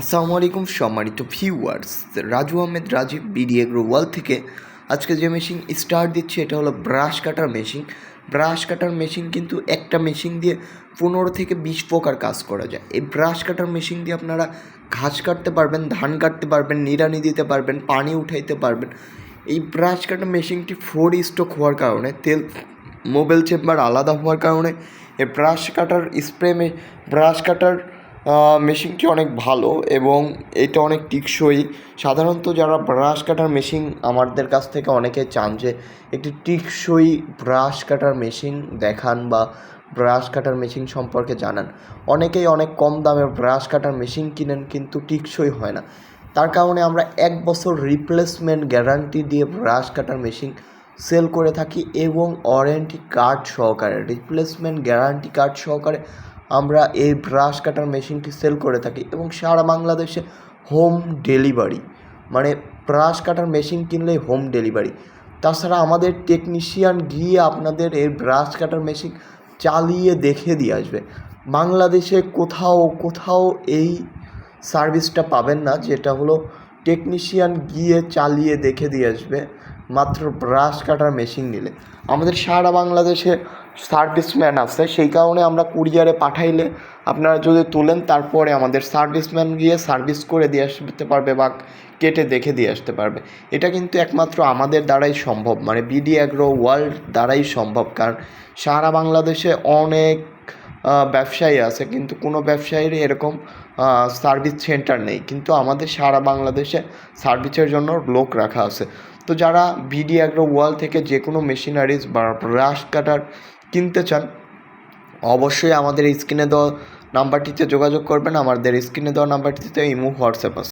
আসসালামু সম্মানিত viewers, Raju Ahmed Rajib, BD agro world থেকে। আজকে যে মেশিন স্টার্ট দিচ্ছে, এটা হলো brush cutter machine. Brush cutter machine কিন্তু একটা মেশিন দিয়ে পনেরো থেকে বিশ প্রকার কাজ করা যায়। এই ব্রাশ কাটার মেশিন দিয়ে আপনারা ঘাস কাটতে পারবেন, ধান কাটতে পারবেন, নিড়ানি দিতে পারবেন, পানি উঠাইতে পারবেন। এই ব্রাশ কাটার মেশিনটি ফোর স্টক হওয়ার কারণে, তেল, মোবাইল চেম্বার আলাদা হওয়ার কারণে, এই brush cutter spray brush cutter মেশিনটি অনেক ভালো এবং এটা অনেক টিকসই। সাধারণত যারা ব্রাশ কাটার মেশিন আমাদের কাছ থেকে অনেকে চান যে একটি টিকসই ব্রাশ কাটার মেশিন দেখান বা ব্রাশ কাটার মেশিন সম্পর্কে জানান। অনেকেই অনেক কম দামে ব্রাশ কাটার মেশিন কিনেন কিন্তু টিকসই হয় না। তার কারণে আমরা এক বছর রিপ্লেসমেন্ট গ্যারান্টি দিয়ে ব্রাশ কাটার মেশিন সেল করে থাকি এবং ওয়ারেন্টি কার্ড সহকারে রিপ্লেসমেন্ট গ্যারান্টি কার্ড সহকারে আমরা এই ব্রাশ কাটার মেশিনটি সেল করে থাকি এবং সারা বাংলাদেশে হোম ডেলিভারি মানে ব্রাশ কাটার মেশিন কিনলেই হোম ডেলিভারি তাছাড়া আমাদের টেকনিশিয়ান গিয়ে আপনাদের এই ব্রাশ কাটার মেশিন চালিয়ে দেখে দিয়ে আসবে। বাংলাদেশে কোথাও কোথাও এই সার্ভিসটা পাবেন না, যেটা হলো টেকনিশিয়ান গিয়ে চালিয়ে দেখে দিয়ে আসবে, মাত্র ব্রাশ কাটার মেশিন নিলে। আমাদের সারা বাংলাদেশে সার্ভিসম্যান আছে, সেই কারণে আমরা কুরিয়ারে পাঠাইলে আপনারা যদি তোলেন, তারপরে আমাদের সার্ভিসম্যান গিয়ে সার্ভিস করে দিয়ে আসতে পারবে বা কেটে দেখে দিয়ে আসতে পারবে। এটা কিন্তু একমাত্র আমাদের দ্বারাই সম্ভব মানে বিডি অ্যাগ্রো ওয়ার্ল্ড দ্বারাই সম্ভব, কারণ সারা বাংলাদেশে অনেক ব্যবসায়ী আছে, কিন্তু কোনো ব্যবসায়ীর এরকম সার্ভিস সেন্টার নেই। কিন্তু আমাদের সারা বাংলাদেশে সার্ভিসের জন্য লোক রাখা আছে। তো যারা বিডি অ্যাগ্রো ওয়াল থেকে যে কোনো মেশিনারিজ বা ব্রাশ কাটার কিনতে চান, অবশ্যই আমাদের স্ক্রিনে দেওয়া নাম্বারটিতে যোগাযোগ করবেন। আমাদের স্ক্রিনে দেওয়া নাম্বারটিতে ইমু হোয়াটসঅ্যাপ আছে।